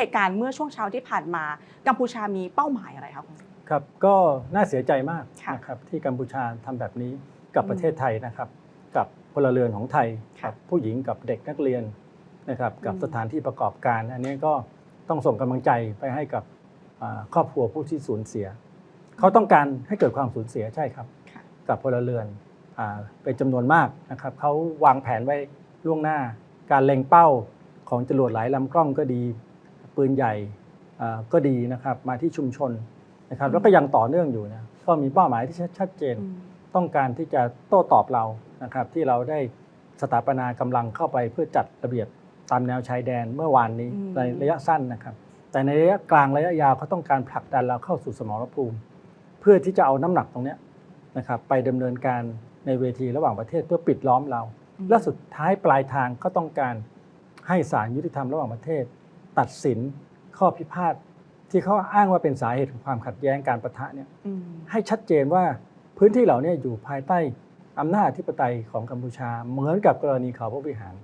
เหตุการณ์เมื่อช่วงเช้าที่ผ่านมา กัมพูชามีเป้าหมายอะไรคะคุณครับก็น่าเสียใจมากค่ะนะครับที่กัมพูชาทำแบบนี้กับอืมประเทศไทยนะครับ กับพลเรือนของไทยค่ะกับผู้หญิงกับเด็กนักเรียนนะครับกับอืมสถานที่ประกอบการ อันนี้ก็ต้องส่งกำลังใจไปให้กับอ่าครอบครัวผู้ที่สูญเสีย เขาต้องการให้เกิดความสูญเสียใช่ครับค่ะกับพลเรือนอ่าเป็นจำนวนมากนะครับเขาวางแผนไว้ล่วงหน้า การเล็งเป้าของจรวดหลายลำกล้องก็ดี ปืนใหญ่อ่าก็ดีนะครับมาที่ชุมชนนะครับอืมแล้วก็ยังต่อเนื่องอยู่นะก็มีเป้าหมายที่ชัดเจนอืมต้องการที่จะโต้ตอบเรานะครับที่เราได้สถาปนากำลังเข้าไปเพื่อจัดระเบียบตามแนวชายแดนเมื่อวานนี้อืมในระยะสั้นนะครับ แต่ในระยะกลางระยะยาวเขาต้องการผลักดันเราเข้าสู่สมรภูมิ เพื่อที่จะเอาน้ำหนักตรงเนี้ยนะครับไปดำเนินการในเวทีระหว่างประเทศเพื่อปิดล้อมเราอืมและสุดท้ายปลายทางก็ต้องการให้ศาลยุติธรรมระหว่างประเทศ ตัดสินข้อพิพาทที่เขาอ้างว่าเป็นสาเหตุของความขัดแย้งการประทะเนี่ยอืมให้ชัดเจนว่าพื้นที่เหล่านี้อยู่ภายใต้อำนาจอธิปไตยของกัมพูชา เหมือนกับกรณีเขาพระวิหาร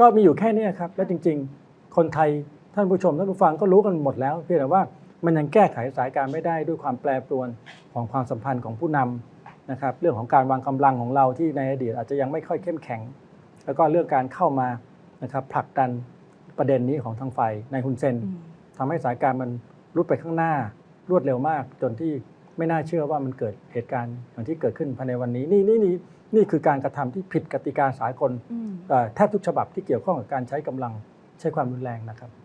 ก็มีอยู่แค่เนี้ครับ และจริง ๆ คนไทยท่านผู้ชมท่านผู้ฟังก็รู้กันหมดแล้วเพียงแต่ว่ามันยังแก้ไขสถายการณ์ไม่ได้ด้วยความแปรปรวนของความสัมพันธ์ของผู้นำนะครับ เรื่องของการวางกำลังของเราที่ในอดีตอาจจะยังไม่ค่อยเข้มแข็ง แล้วก็เรื่องการเข้ามานะครับผลักดัน ประเด็นนี้ของทางฝ่ายในายฮุนเซนอืมทำให้สถานการณ์มันรุดไปข้างหน้ารวดเร็วมาก จนที่ไม่น่าเชื่อว่ามันเกิดเหตุการณ์อย่างที่เกิดขึ้นภายในวันนี้นี่นี่นี่นี่คือการกระทำที่ผิดกติกาสากลอืมเอ่อแทบทุกฉบับที่เกี่ยวข้องกับการใช้กำลังใช้ความรุนแรงนะครับ